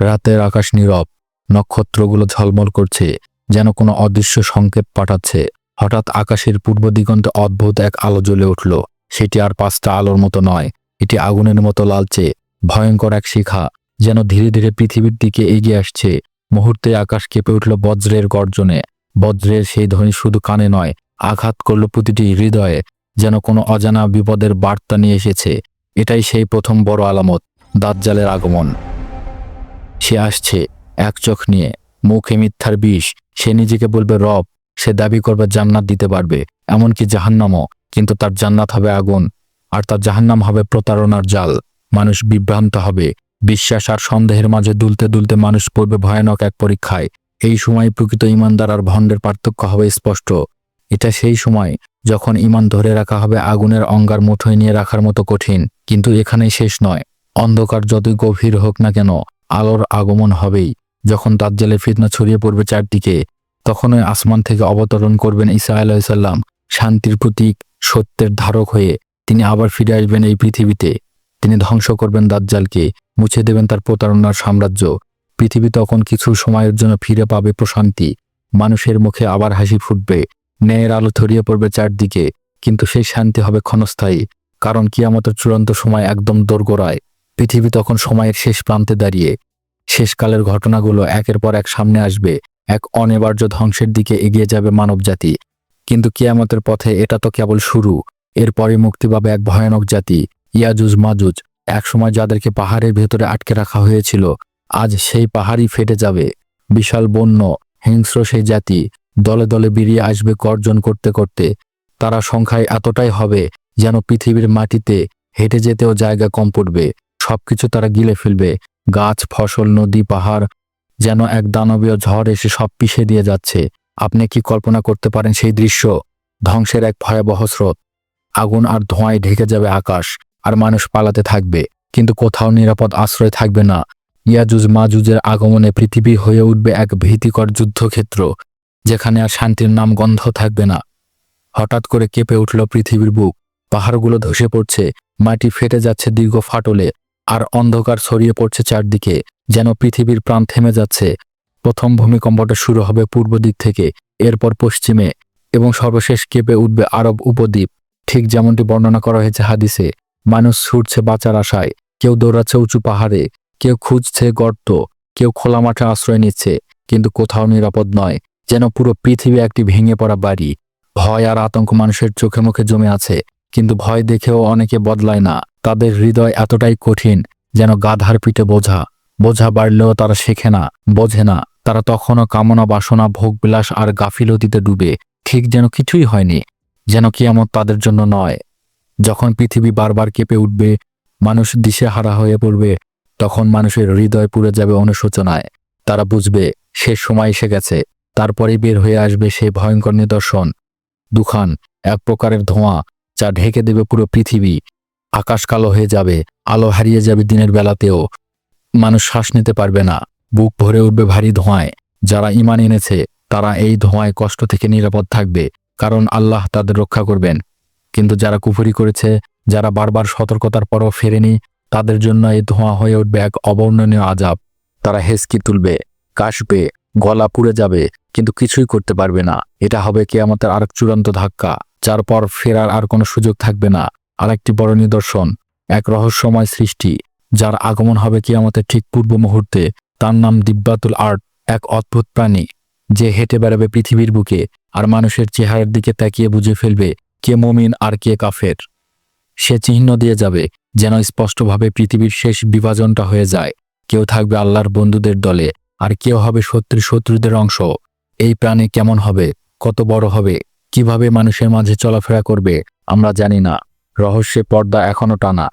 রাতের আকাশ নীরব, নক্ষত্রগুলো ঝলমল করছে, যেন কোনো অদৃশ্য সংকেত পাঠাচ্ছে। হঠাৎ আকাশের পূর্ব দিগন্তে অদ্ভুত এক আলো জ্বলে উঠল। সেটি আর পাঁচটা আলোর মতো নয়, এটি আগুনের মতো লালচে, ভয়ঙ্কর এক শিখা, যেন ধীরে ধীরে পৃথিবীর দিকে এগিয়ে আসছে। মুহূর্তে আকাশ কেঁপে উঠল বজ্রের গর্জনে। বজ্রের সেই ধ্বনি শুধু কানে নয়, আঘাত করল প্রতিটি হৃদয়ে, যেন কোনো অজানা বিপদের বার্তা নিয়ে এসেছে। এটাই সেই প্রথম বড় আলামত, দাজ্জালের আগমন। সে আসছে এক চোখ নিয়ে। মুখে মিথ্যার বিষ। সে নিজেকে বলবে, রব, সে দাবি করবে, জান্নাত দিতে পারবে। এমনকি জাহান্নামও। কিন্তু তার জান্নাত হবে আগুন, আর তার জাহান্নাম হবে প্রতারণার জাল। মানুষ বিভ্রান্ত হবে। বিশ্বাস আর সন্দেহের মাঝে দুলতে দুলতে মানুষ পড়বে ভয়ানক এক পরীক্ষায়। এই সময় প্রকৃত ইমানদার আর ভণ্ডের পার্থক্য হবে স্পষ্ট। এটা সেই সময় যখন ইমান ধরে রাখা হবে আগুনের অঙ্গার মুঠোয় নিয়ে রাখার মতো কঠিন। কিন্তু এখানেই শেষ নয়। অন্ধকার যতই গভীর হোক না কেন আলোর আগমন হবেই। যখন দাজ্জালের ফিতনা ছড়িয়ে পড়বে চারদিকে, তখনই আসমান থেকে অবতরণ করবেন ঈসা আলাইসাল্লাম শান্তির প্রতীক, সত্যের ধারক হয়ে তিনি আবার ফিরে আসবেন এই পৃথিবীতে। তিনি ধ্বংস করবেন দাজ্জালকে, মুছে দেবেন তার প্রতারণার সাম্রাজ্য। পৃথিবী তখন কিছু সময়ের জন্য ফিরে পাবে প্রশান্তি। মানুষের মুখে আবার হাসি ফুটবে, ন্যায়ের আলো ছড়িয়ে পড়বে চারদিকে। কিন্তু সেই শান্তি হবে ক্ষণস্থায়ী, কারণ কিয়ামতের চূড়ান্ত সময় একদম দোরগোড়ায়। পৃথিবী তখন সময়ের শেষ প্রান্তে দাঁড়িয়ে। শেষকালের ঘটনাগুলো একের পর এক সামনে আসবে, এক অনিবার্য ধ্বংসের দিকে এগিয়ে যাবে মানবজাতি। কিন্তু কিয়ামতের পথে এটা তো কেবল শুরু। এরপরে মুক্তি পাবে এক ভয়ানক জাতি, ইয়াজুজ মাজুজ, একসময় যাদেরকে পাহাড়ের ভেতরে আটকে রাখা হয়েছিল। আজ সেই পাহাড়ই ফেটে যাবে। বিশাল বন্য, হিংস্র সেই জাতি, দলে দলে বেরিয়ে আসবে গর্জন করতে করতে। তারা সংখ্যায় এতটাই হবে যেন পৃথিবীর মাটিতে হেঁটে যেতেও জায়গা কম পড়বে। সবকিছু তারা গিলে ফেলবে। গাছ, ফসল, নদী, পাহাড় যেন এক দানবীয় ঝড় এসে সব পিষে দিয়ে যাচ্ছে। আপনি কি কল্পনা করতে পারেন সেই দৃশ্য? ধ্বংসের এক ভয়াবহ স্রোত। আগুন আর ধোঁয়ায় ঢেকে যাবে আকাশ, আর মানুষ পালাতে থাকবে। কিন্তু কোথাও নিরাপদ আশ্রয় থাকবে না। ইয়াজুজ মাজুজের আগমনে পৃথিবী হয়ে উঠবে এক ভীতিকর যুদ্ধক্ষেত্র, যেখানে আর শান্তির নাম গন্ধ থাকবে না। হঠাৎ করে কেঁপে উঠল পৃথিবীর বুক। পাহাড়গুলো ধসে পড়ছে, মাটি ফেটে যাচ্ছে দীর্ঘ ফাটলে। আর অন্ধকার ছড়িয়ে পড়ছে চারদিকে, যেন পৃথিবীর প্রাণ থেমে যাচ্ছে। প্রথম ভূমিকম্পটা শুরু হবে পূর্ব দিক থেকে, এরপর পশ্চিমে, এবং সর্বশেষ কেঁপে উঠবে আরব উপদ্বীপ। ঠিক যেমনটি বর্ণনা করা হয়েছে হাদিসে, মানুষ ছুটছে বাঁচার আশায়, কেউ দৌড়াচ্ছে উঁচু পাহাড়ে, কেউ খুঁজছে গর্ত, কেউ খোলা মাঠে আশ্রয় নিচ্ছে, কিন্তু কোথাও নিরাপদ নয়, যেন পুরো পৃথিবী একটি ভেঙে পড়া বাড়ি। ভয় আর আতঙ্ক মানুষের চোখে মুখে জমে আছে কিন্তু ভয় দেখেও অনেকে বদলায় না। তাদের হৃদয় এতটাই কঠিন যেন গাধার পিঠে বোঝা। বোঝা বাড়লেও তারা শেখে না, বোঝে না। তারা তখনও কামনা, বাসনা, ভোগবিলাস আর গাফিলতিতে ডুবে। ঠিক যেন কিছুই হয়নি, যেন কিয়ামত তাদের জন্য নয়। যখন পৃথিবী বারবার কেঁপে উঠবে, মানুষ দিশে হারা হয়ে পড়বে, তখন মানুষের হৃদয় পুড়ে যাবে অনুশোচনায়। তারা বুঝবে শেষ সময় এসে গেছে। তারপরেই বের হয়ে আসবে সেই ভয়ঙ্কর নিদর্শন। দুখান, এক প্রকারের ধোঁয়া যা ঢেকে দেবে পুরো পৃথিবী। আকাশ কালো হয়ে যাবে, আলো হারিয়ে যাবে দিনের বেলাতেও। মানুষ শ্বাস নিতে পারবে না, বুক ভরে উঠবে ভারী ধোঁয়ায়। যারা ইমান এনেছে, তারা এই ধোঁয়ায় কষ্ট থেকে নিরাপদ থাকবে, কারণ আল্লাহ তাদের রক্ষা করবেন। কিন্তু যারা কুফরি করেছে, যারা বারবার সতর্কতার পরও ফেরেনি, তাদের জন্য এই ধোঁয়া হয়ে উঠবে এক অবর্ণনীয় আজাব। তারা হেসকি তুলবে, কাশবে, গলা পুড়ে যাবে, কিন্তু কিছুই করতে পারবে না। এটা হবে কেয়ামতের আরেক চূড়ান্ত ধাক্কা। যার পর ফেরার আর কোনো সুযোগ থাকবে না। আরেকটি বড় নিদর্শন, এক রহস্যময় সৃষ্টি, যার আগমন হবে কিয়ামতের ঠিক পূর্ব মুহূর্তে। তার নাম দিব্যাতুল আর্ট এক অদ্ভুত প্রাণী, যে হেঁটে বেড়াবে পৃথিবীর বুকে আর মানুষের চেহারার দিকে তাকিয়ে বুঝে ফেলবে কে মমিন আর কে কাফের। সে চিহ্ন দিয়ে যাবে, যেন স্পষ্টভাবে পৃথিবীর শেষ বিভাজনটা হয়ে যায়। কেউ থাকবে আল্লাহর বন্ধুদের দলে, আর কেউ হবে শত্রু শত্রুদের অংশ। এই প্রাণী কেমন হবে, কত বড় হবে কীভাবে মানুষের মাঝে চলাফেরা করবে আমরা জানি না। রহস্যে পর্দা এখনও টানা।